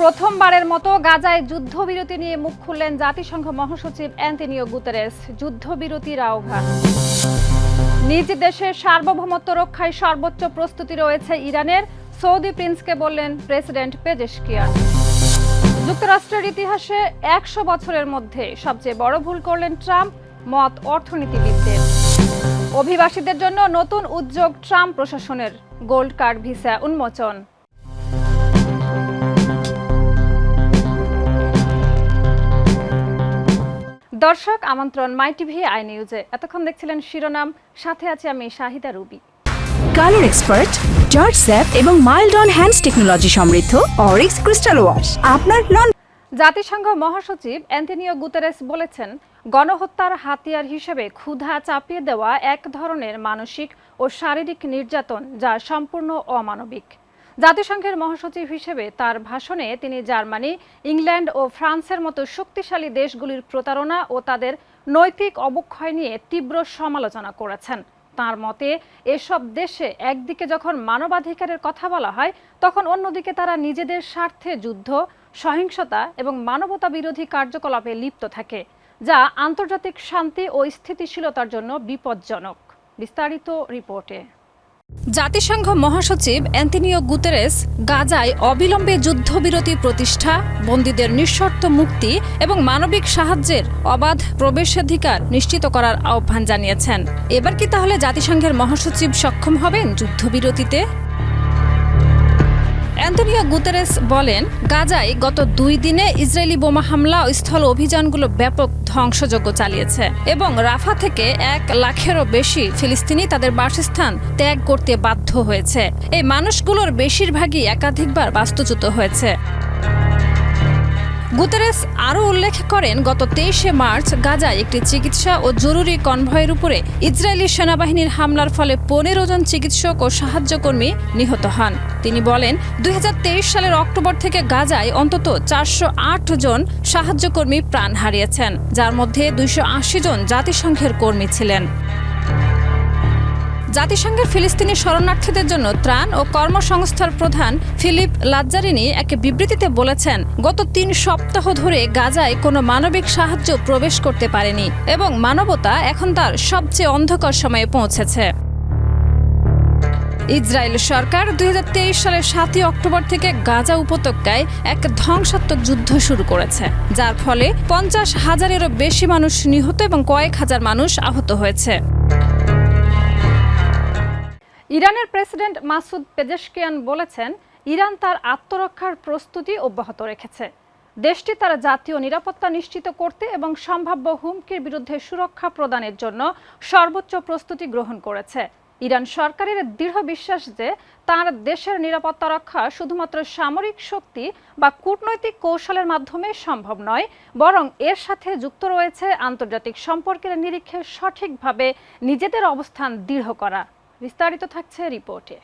প্রথমবারের মতো গাজায় যুদ্ধবিরতি নিয়ে মুখ খুললেন জাতিসংঘ মহাসচিব অ্যান্টনিও গুতেরেস। যুদ্ধবিরতির আহ্বান। নিজ দেশের সার্বভৌমত্ব রক্ষায় সর্বোচ্চ প্রস্তুতি রয়েছে ইরানের। সৌদি প্রিন্সকে বললেন প্রেসিডেন্ট পেজেশকিয়ান। যুক্তরাষ্ট্রের ইতিহাসে একশো বছরের মধ্যে সবচেয়ে বড় ভুল করলেন ট্রাম্প মত অর্থনীতিবিদদের। অভিবাসীদের জন্য নতুন উদ্যোগ ট্রাম্প প্রশাসনের গোল্ড কার্ড ভিসা উন্মোচন। দর্শক আমন্ত্রণ মাই টিভি আই নিউজে এতক্ষণ দেখছিলেন শিরোনাম সাথে আছি আমি Shahida Ruby. Colour expert George স্যাপ এবং মাইল্ড অন হ্যান্ডস টেকনোলজি সমৃদ্ধ অরিক্স ক্রিস্টাল ওয়াশ আপনার নন জাতিসংঘ মহাসচিব অ্যান্টনিও গুতেরেস বলেছেন গণহত্যার হাতিয়ার হিসেবে ক্ষুধা চাপিয়ে দেওয়া এক ধরনের মানসিক ও শারীরিক নির্যাতন যা সম্পূর্ণ অমানবিক। জাতিসংঘের মহাসচিব হিসেবে তার ভাষণে তিনি জার্মানি, ইংল্যান্ড ও ফ্রান্সের মতো শক্তিশালী দেশগুলির প্রতারণা ও তাদের নৈতিক অবক্ষয় নিয়ে তীব্র সমালোচনা করেছেন। তার মতে, এসব দেশে একদিকে যখন মানবাধিকারের কথা বলা হয়, তখন অন্যদিকে তারা নিজেদের স্বার্থে যুদ্ধ, সহিংসতা এবং মানবতা বিরোধী কার্যকলাপে লিপ্ত থাকে, যা আন্তর্জাতিক শান্তি ও স্থিতিশীলতার জন্য বিপজ্জনক। বিস্তারিত রিপোর্টে। জাতিসংঘ মহাসচিব অ্যান্টনিও গুতেরেস গাজায় অবিলম্বে যুদ্ধবিরতি প্রতিষ্ঠা, বন্দীদের নিঃশর্ত মুক্তি এবং মানবিক সাহায্যের অবাধ প্রবেশাধিকার নিশ্চিত করার আহ্বান জানিয়েছেন। এবার কি তাহলে জাতিসংঘের মহাসচিব সক্ষম হবেন যুদ্ধবিরতিতে? অ্যান্টনিও গুতেরেস বলেন, গাজায় গত দুই দিনে ইসরায়েলি বোমা হামলা ও স্থল অভিযানগুলো ব্যাপক ধ্বংসযজ্ঞ চালিয়েছে এবং রাফা থেকে এক লাখেরও বেশি ফিলিস্তিনি তাদের বাসস্থান ত্যাগ করতে বাধ্য হয়েছে। এই মানুষগুলোর বেশিরভাগই একাধিকবার বাস্তুচ্যুত হয়েছে। গুতেরেস আরও উল্লেখ করেন, গত তেইশে মার্চ গাজায় একটি চিকিৎসা ও জরুরি কনভয়ের উপরে ইসরায়েলি সেনাবাহিনীর হামলার ফলে পনেরো জন চিকিৎসক ও সাহায্যকর্মী নিহত হন। তিনি বলেন, দুই হাজার তেইশ সালের অক্টোবর থেকে গাজায় অন্তত চারশো আট জন সাহায্যকর্মী প্রাণ হারিয়েছেন, যার মধ্যে দুইশ আশি জন জাতিসংঘের কর্মী ছিলেন। জাতিসংঘের ফিলিস্তিনি শরণার্থীদের জন্য ত্রাণ ও কর্মসংস্থার প্রধান ফিলিপ লাজ্জারিনি এক বিবৃতিতে বলেছেন, গত তিন সপ্তাহ ধরে গাজায় কোনো মানবিক সাহায্য প্রবেশ করতে পারেনি এবং মানবতা এখন তার সবচেয়ে অন্ধকার সময়ে পৌঁছেছে। ইসরায়েল সরকার দুই হাজার তেইশ সালের সাতই অক্টোবর থেকে গাজা উপত্যকায় এক ধ্বংসাত্মক যুদ্ধ শুরু করেছে, যার ফলে পঞ্চাশ হাজারেরও বেশি মানুষ নিহত এবং কয়েক হাজার মানুষ আহত হয়েছে। ইরানের প্রেসিডেন্ট মাসুদ পেজেশকিয়ান বলেছেন, ইরান তার আত্মরক্ষার প্রস্তুতি অব্যাহত রেখেছে। দেশটি তার জাতীয় নিরাপত্তা নিশ্চিত করতে এবং সম্ভাব্য হুমকির বিরুদ্ধে সুরক্ষা প্রদানের জন্য সর্বোচ্চ প্রস্তুতি গ্রহণ করেছে। ইরান সরকারের দৃঢ় বিশ্বাস যে তার দেশের নিরাপত্তা রক্ষা শুধুমাত্র সামরিক শক্তি বা কূটনৈতিক কৌশলের মাধ্যমে সম্ভব নয়, বরং এর সাথে যুক্ত রয়েছে আন্তর্জাতিক সম্পর্কের নিরীক্ষে সঠিকভাবে নিজেদের অবস্থান দৃঢ় করা। বিস্তারিত থাকছে রিপোর্টে।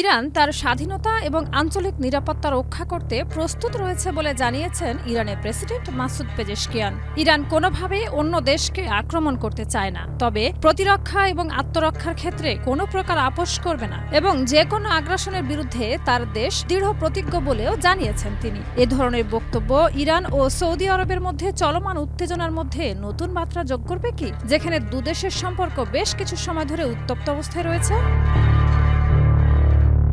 ইরান তার স্বাধীনতা এবং আঞ্চলিক নিরাপত্তা রক্ষা করতে প্রস্তুত রয়েছে বলে জানিয়েছেন ইরানের প্রেসিডেন্ট মাসুদ পেজেশকিয়ান। ইরান কোনোভাবে অন্য দেশকে আক্রমণ করতে চায় না, তবে প্রতিরক্ষা এবং আত্মরক্ষার ক্ষেত্রে কোনো প্রকার আপোষ করবে না এবং যে কোনো আগ্রাসনের বিরুদ্ধে তার দেশ দৃঢ় প্রতিজ্ঞ বলেও জানিয়েছেন তিনি। এ ধরনের বক্তব্য ইরান ও সৌদি আরবের মধ্যে চলমান উত্তেজনার মধ্যে নতুন মাত্রা যোগ করবে কি, যেখানে দুদেশের সম্পর্ক বেশ কিছু সময় ধরে উত্তপ্ত অবস্থায় রয়েছে?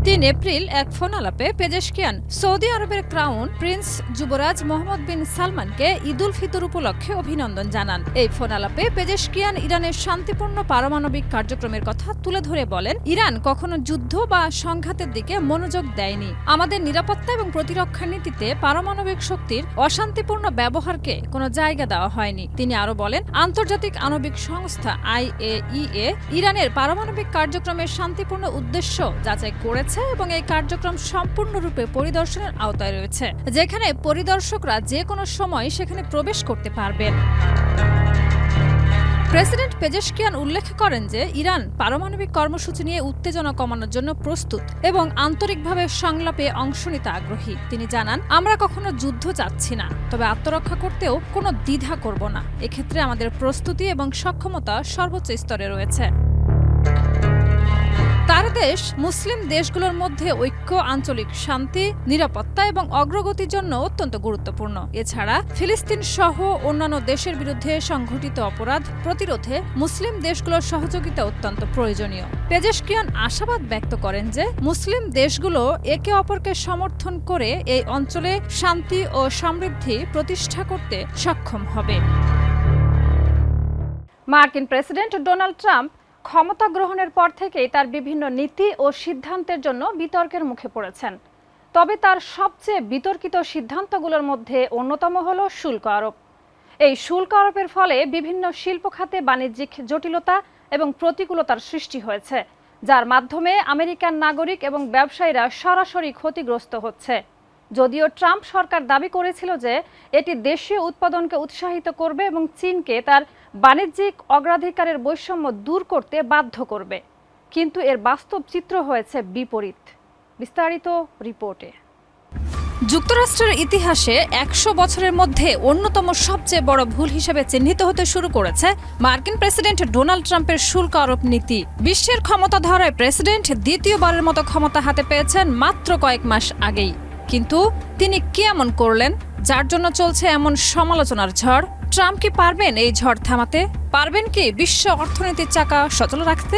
তিন এপ্রিল এক ফোন আলাপে পেজেশকিয়ান সৌদি আরবের ক্রাউন প্রিন্স যুবরাজ মোহাম্মদ বিন সালমানকে ঈদুল ফিতর উপলক্ষে অভিনন্দন জানান। এই ফোন আলাপে পেজেশকিয়ান ইরানের শান্তিপূর্ণ পারমাণবিক কার্যক্রমের কথা তুলে ধরে বলেন, ইরান কখনো যুদ্ধ বা সংঘাতের দিকে মনোযোগ দেয়নি। আমাদের নিরাপত্তা এবং প্রতিরক্ষা নীতিতে পারমাণবিক শক্তির অশান্তিপূর্ণ ব্যবহারকে কোনো জায়গা দেওয়া হয়নি। তিনি আরও বলেন, আন্তর্জাতিক আণবিক সংস্থা আইএইএ ইরানের পারমাণবিক কার্যক্রমের শান্তিপূর্ণ উদ্দেশ্য যাচাই করেছে এবং এই কার্যক্রম সম্পূর্ণরূপে পরিদর্শনের আওতায় রয়েছে, যেখানে পরিদর্শকরা যে কোনো সময় সেখানে প্রবেশ করতে পারবেন। প্রেসিডেন্ট পেজেশকিয়ান উল্লেখ করেন যে, ইরান পারমাণবিক কর্মসূচি নিয়ে উত্তেজনা কমানোর জন্য প্রস্তুত এবং আন্তরিকভাবে সংলাপে অংশ নিতে আগ্রহী। তিনি জানান, আমরা কখনো যুদ্ধ চাচ্ছি না, তবে আত্মরক্ষা করতেও কোনো দ্বিধা করব না। এক্ষেত্রে আমাদের প্রস্তুতি এবং সক্ষমতা সর্বোচ্চ স্তরে রয়েছে। তার দেশ মুসলিম দেশগুলোর মধ্যে ঐক্য, আঞ্চলিক শান্তি, নিরাপত্তা এবং অগ্রগতির জন্য অত্যন্ত গুরুত্বপূর্ণ। এছাড়া ফিলিস্তিন সহ অন্যান্য দেশের বিরুদ্ধে সংঘটিত অপরাধ প্রতিরোধে মুসলিম দেশগুলোর সহযোগিতা অত্যন্ত প্রয়োজনীয়। পেজেশকিয়ান আশাবাদ ব্যক্ত করেন যে, মুসলিম দেশগুলো একে অপরকে সমর্থন করে এই অঞ্চলে শান্তি ও সমৃদ্ধি প্রতিষ্ঠা করতে সক্ষম হবে। মার্কিন প্রেসিডেন্ট ডোনাল্ড ট্রাম্প ক্ষমতা গ্রহণের পর থেকেই তার বিভিন্ন নীতি ও সিদ্ধান্তের জন্য বিতর্কের মুখে পড়েছেন। তবে তার সবচেয়ে বিতর্কিত সিদ্ধান্তগুলোর মধ্যে অন্যতম হল শুল্ক আরোপ। এই শুল্ক আরোপের ফলে বিভিন্ন শিল্প খাতে বাণিজ্যিক জটিলতা এবং প্রতিকূলতার সৃষ্টি হয়েছে, যার মাধ্যমে আমেরিকান নাগরিক এবং ব্যবসায়ীরা সরাসরি ক্ষতিগ্রস্ত হচ্ছে। যদিও ট্রাম্প সরকার দাবি করেছিল যে এটি দেশীয় উৎপাদনকে উৎসাহিত করবে এবং চীনকে তার বাণিজ্যিক অগ্রাধিকারের বৈষম্য দূর করতে বাধ্য করবে। কিন্তু এর বাস্তব চিত্র হয়েছে বিপরীত। বিস্তারিত রিপোর্টে। যুক্তরাষ্ট্রের ইতিহাসে একশো বছরের মধ্যে অন্যতম সবচেয়ে বড় ভুল হিসেবে চিহ্নিত হতে শুরু করেছে মার্কিন প্রেসিডেন্ট ডোনাল্ড ট্রাম্পের শুল্ক আরোপ নীতি। বিশ্বের ক্ষমতা ধরায় প্রেসিডেন্ট দ্বিতীয়বারের মতো ক্ষমতা হাতে পেয়েছেন মাত্র কয়েক মাস আগেই। কিন্তু তিনি কি এমন করলেন, যার জন্য চলছে এমন সমালোচনার ঝড়? ট্রাম্প কি পারবেন এই ঝড় থামাতে? পারবেন কি বিশ্ব অর্থনীতির চাকা সচল রাখতে?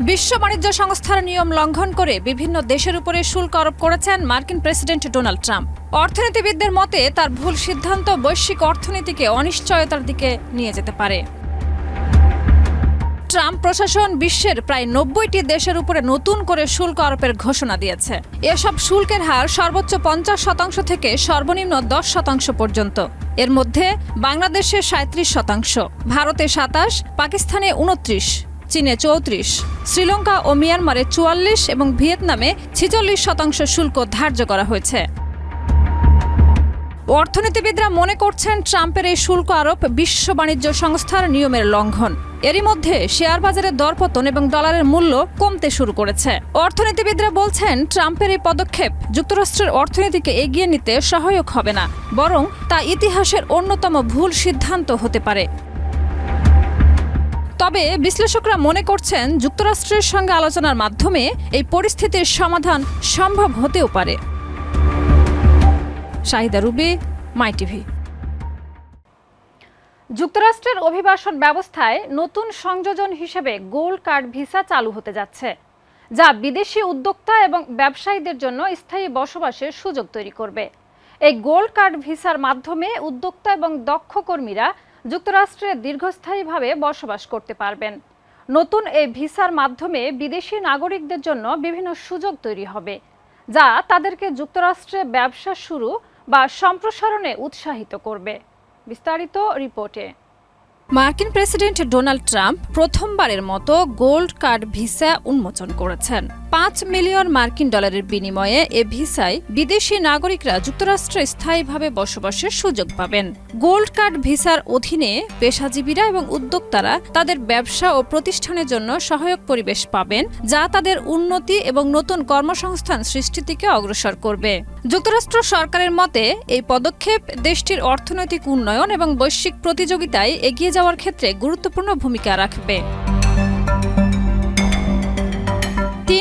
বিশ্ব বাণিজ্য সংস্থার নিয়ম লঙ্ঘন করে বিভিন্ন দেশের উপরে শুল্ক আরোপ করেছেন মার্কিন প্রেসিডেন্ট ডোনাল্ড ট্রাম্প। অর্থনীতিবিদদের মতে, তার ভুল সিদ্ধান্ত বৈশ্বিক অর্থনীতিকে অনিশ্চয়তার দিকে নিয়ে যেতে পারে। ট্রাম্প প্রশাসন বিশ্বের প্রায় নব্বইটি দেশের উপরে নতুন করে শুল্ক আরোপের ঘোষণা দিয়েছে। এসব শুল্কের হার সর্বোচ্চ পঞ্চাশ শতাংশ থেকে সর্বনিম্ন দশ শতাংশ পর্যন্ত। এর মধ্যে বাংলাদেশে সাঁত্রিশ শতাংশ, ভারতে সাতাশ, পাকিস্তানে উনত্রিশ, চীনে চৌত্রিশ, শ্রীলঙ্কা ও মিয়ানমারে চুয়াল্লিশ এবং ভিয়েতনামে ছিচল্লিশ শতাংশ শুল্ক ধার্য করা হয়েছে। অর্থনীতিবিদরা মনে করছেন ট্রাম্পের এই শুল্ক আরোপ বিশ্ব বাণিজ্য সংস্থার নিয়মের লঙ্ঘন। এরই মধ্যে শেয়ার বাজারের দরপতন এবং ডলারের মূল্য কমতে শুরু করেছে। অর্থনীতিবিদরা বলছেন, ট্রাম্পের এই পদক্ষেপ যুক্তরাষ্ট্রের অর্থনীতিকে এগিয়ে নিতে সহায়ক হবে না, বরং তা ইতিহাসের অন্যতম ভুল সিদ্ধান্ত হতে পারে। তবে বিশ্লেষকরা মনে করছেন, যুক্তরাষ্ট্রের সঙ্গে আলোচনার মাধ্যমে এই পরিস্থিতির সমাধান সম্ভব হতেও পারে। Shahida Rubi, my TV. যুক্তরাষ্ট্রের অভিবাসন ব্যবস্থায় নতুন সংযোজন হিসেবে গোল্ড কার্ড ভিসা চালু হতে যাচ্ছে, যা বিদেশি উদ্যোক্তা এবং ব্যবসায়ীদের জন্য স্থায়ী বসবাসের সুযোগ তৈরি করবে। এই গোল্ড কার্ড ভিসার মাধ্যমে উদ্যোক্তা এবং দক্ষ কর্মীরা যুক্তরাষ্ট্রে দীর্ঘস্থায়ীভাবে বসবাস করতে পারবেন। নতুন এই ভিসার মাধ্যমে বিদেশি নাগরিকদের জন্য বিভিন্ন সুযোগ তৈরি হবে। যা তাদেরকে যুক্তরাষ্ট্রে ব্যবসা শুরু বা সম্প্রসারণে উৎসাহিত করবে। বিস্তারিত রিপোর্টে। মার্কিন প্রেসিডেন্ট ডোনাল্ড ট্রাম্প প্রথমবারের মতো গোল্ড কার্ড ভিসা উন্মোচন করেছেন। পাঁচ মিলিয়ন মার্কিন ডলারের বিনিময়ে এ ভিসায় বিদেশি নাগরিকরা যুক্তরাষ্ট্রে স্থায়ীভাবে বসবাসের সুযোগ পাবেন। গোল্ড কার্ড ভিসার অধীনে পেশাজীবীরা এবং উদ্যোক্তারা তাদের ব্যবসা ও প্রতিষ্ঠানের জন্য সহায়ক পরিবেশ পাবেন, যা তাদের উন্নতি এবং নতুন কর্মসংস্থান সৃষ্টির দিকে অগ্রসর করবে। যুক্তরাষ্ট্র সরকারের মতে, এই পদক্ষেপ দেশটির অর্থনৈতিক উন্নয়ন এবং বৈশ্বিক প্রতিযোগিতায় এগিয়ে যাওয়ার ক্ষেত্রে গুরুত্বপূর্ণ ভূমিকা রাখবে।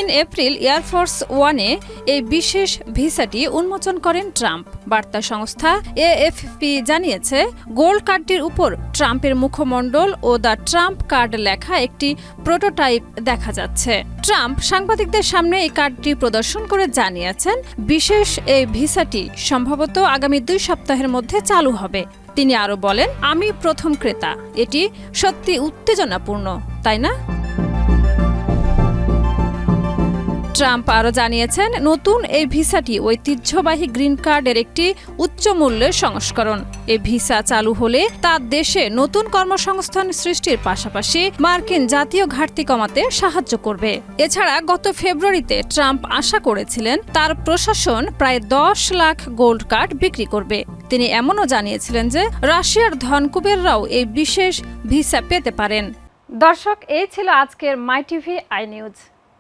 তিন এপ্রিল এয়ারফোর্স ওয়ানে এই বিশেষ ভিসাটি উন্মোচন করেন ট্রাম্প। বার্তা সংস্থা এএফপি জানিয়েছে, গোল্ড কার্ডটির উপর ট্রাম্পের মুখমণ্ডল ও দ্য ট্রাম্প কার্ড লেখা একটি প্রোটোটাইপ দেখা যাচ্ছে। ট্রাম্প সাংবাদিকদের সামনে এই কার্ডটি প্রদর্শন করে জানিয়েছেন, বিশেষ এই ভিসাটি সম্ভবত আগামী দুই সপ্তাহের মধ্যে চালু হবে। তিনি আরও বলেন, আমি প্রথম ক্রেতা। এটি সত্যি উত্তেজনাপূর্ণ, তাই না? ট্রাম্প আরও জানিয়েছেন, নতুন এই ভিসাটি ঐতিহ্যবাহী গ্রিন কার্ডের একটি উচ্চ মূল্যের সংস্করণ। এই ভিসা চালু হলে তার দেশে নতুন কর্মসংস্থান সৃষ্টির পাশাপাশি মার্কিন জাতীয় ঘাটতি কমাতে সাহায্য করবে। এছাড়া গত ফেব্রুয়ারিতে ট্রাম্প আশা করেছিলেন, তার প্রশাসন প্রায় দশ লাখ গোল্ড কার্ড বিক্রি করবে। তিনি এমনও জানিয়েছিলেন যে, রাশিয়ার ধনকুবেররাও এই বিশেষ ভিসা পেতে পারেন। দর্শক, এই ছিল আজকের মাই টিভি, আই নিউজ।